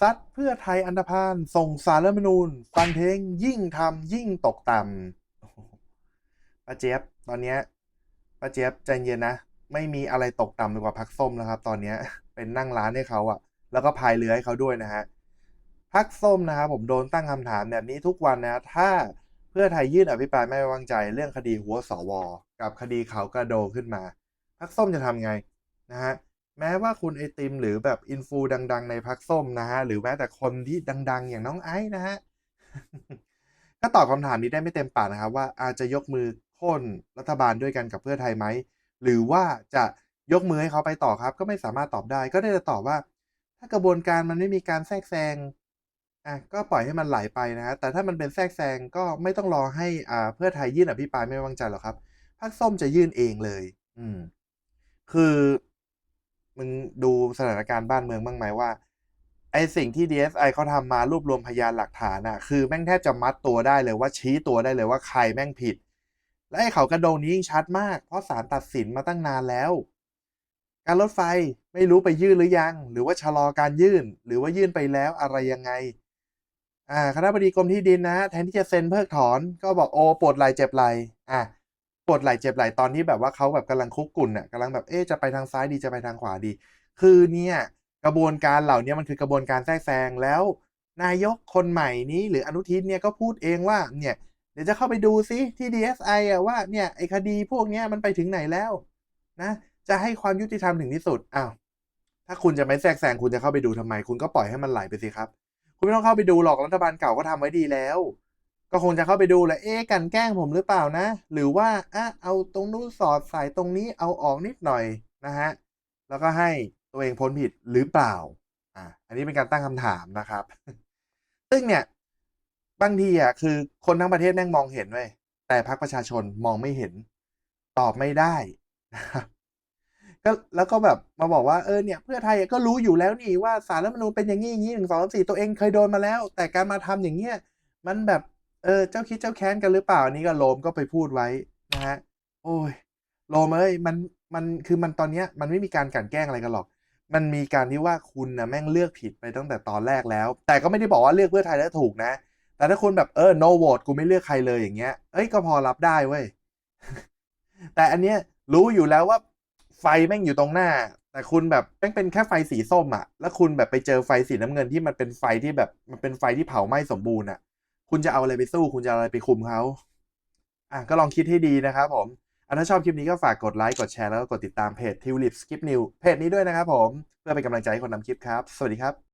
ซัดเพื่อไทยอันธพาลส่งสารรัฐมนูญ ฟันเทงยิ่งทำยิ่งตกต่ำป้าเจี๊ยบตอนเนี้ยป้าเจี๊ยบใจเย็นนะ ไม่มีอะไรตกต่ำไปกว่าพักส้มแล้วครับ ตอนเนี้ยเป็นนั่งร้านให้เขาอะแล้วก็พายเรือให้เขาด้วยนะฮะพักส้มนะครับผมโดนตั้งคำถามแบบนี้ทุกวันนะถ้าเพื่อไทยยื่นอภิปรายไม่ไว้วางใจเรื่องคดีหัวสว กับคดีเขากระโดขึ้นมาพักส้มจะทำไงนะฮะ แม้ว่าคุณไอติมหรือแบบอินฟูดัง ๆ ในพักส้มนะฮะ หรือแม้แต่คนที่ดัง ๆ อย่างน้องไอซ์นะฮะ ก็ตอบคำถามนี้ได้ไม่เต็มปากนะครับ ว่าอาจจะยกมือโค่นรัฐบาลด้วยกันกับเพื่อไทยไหม หรือว่าจะยกมือให้เขาไปต่อครับ ก็ไม่สามารถตอบได้ ก็ได้แต่ตอบว่า ถ้ากระบวนการมันไม่มีการแทรกแซงอะก็ปล่อยให้มันไหลไปนะฮะแต่ถ้ามันเป็นแทรกแซงก็ไม่ต้องรอให้อ่าเพื่อไทยยื่นอภิปรายไม่ไว้วางใจหรอกครับพรรคส้มจะยื่นเองเลย อืม คือ มึงดูสถานการณ์บ้านเมืองบ้างไหมว่า ไอสิ่งที่ DSI เขาทำมารวบรวมพยานหลักฐานอะคือแม่งแทบจะมัดตัวได้เลยว่าชี้ตัวได้เลยว่าใครแม่งผิด และไอเขากระโดงนี้ยิ่งชัดมาก เพราะศาลตัดสินมาตั้งนานแล้ว การรถไฟไม่รู้ไปยื่นหรือยัง หรือว่าชะลอการยื่น หรือว่ายื่นไปแล้วอะไรยังไง อ่าคณะบดีกรมที่ดินนะ แทนที่จะเซ็นเพิกถอน ก็บอกโอปวดไหลเจ็บไหลอะ ปวดไหลเจ็บไหลตอนที่แบบว่าเขาแบบกำลังคุกกุ่นอะกำลังแบบเอ๊ะจะไปทางซ้ายดีจะไปทางขวาดี คือเนี่ยกระบวนการเหล่านี้มันคือกระบวนการแทรกแซงแล้ว นายกคนใหม่นี้หรืออนุทินเนี่ยก็พูดเองว่าเนี่ยเดี๋ยวจะเข้าไปดูซิที่ DSI อะว่าเนี่ยไอคดีพวกเนี้ยมันไปถึงไหนแล้วนะจะให้ความยุติธรรมถึงที่สุดอ้าวถ้าคุณจะไม่แทรกแซงคุณจะเข้าไปดูทำไม คุณก็ปล่อยให้มันไหลไปสิครับ คุณไม่ต้องเข้าไปดูหรอกรัฐบาลเก่าก็ทำไว้ดีแล้ว ก็คงจะเข้าไปดูแหละเอ๊กันแกล้งผมหรือเปล่านะ หรือว่าอะเอาตรงนู้นสอดใส่ตรงนี้เอาออกนิดหน่อยนะฮะแล้วก็ให้ตัวเองพ้นผิดหรือเปล่าอ่าอันนี้เป็นการตั้งคำถามนะครับ ซึ่งเนี่ยบางทีอะคือคนทั้งประเทศแม่งมองเห็นเว้ยแต่พรรคประชาชนมองไม่เห็น ตอบไม่ได้นะครับก็แล้วก็แบบมาบอกว่าเออเนี่ยเพื่อไทยก็รู้อยู่แล้วนี่ว่าสารรัฐมนูญเป็นอย่างนี้อย่างนี้หนึ่งสองสามสี่ตัวเองเคยโดนมาแล้ว แต่การมาทำอย่างเงี้ยมันแบบ เออ เจ้าคิดเจ้าแค้นกันหรือเปล่าอันนี้ก็โลมก็ไปพูดไว้นะฮะโอ้ยโลมเอ้ยมันมันคือมันตอนเนี้ยมันไม่มีการกลั่นแกล้งอะไรกันหรอก มันมีการที่ว่าคุณนะแม่งเลือกผิดไปตั้งแต่ตอนแรกแล้ว แต่ก็ไม่ได้บอกว่าเลือกเพื่อไทยแล้วถูกนะ แต่ถ้าคุณแบบเออ no vote กูไม่เลือกใครเลยอย่างเงี้ยเอ้ยก็พอรับได้เว้ยแต่อันเนี้ยรู้อยู่แล้วว่าไฟแม่งอยู่ตรงหน้า แต่คุณแบบแม่งเป็นแค่ไฟสีส้มอะแล้วคุณแบบไปเจอไฟสีน้ำเงินที่มันเป็นไฟที่แบบมันเป็นไฟที่เผาไหม้สมบูรณ์อะ คุณจะเอาอะไรไปสู้ คุณจะเอาอะไรไปคุมเขาอะก็ลองคิดให้ดีนะครับผมอันถ้าชอบคลิปนี้ก็ฝากกดไลค์กดแชร์แล้วก็กดติดตามเพจ Tulip Skip New เพจนี้ด้วยนะครับผมเพื่อเป็นกำลังใจให้คนนำคลิปครับ สวัสดีครับ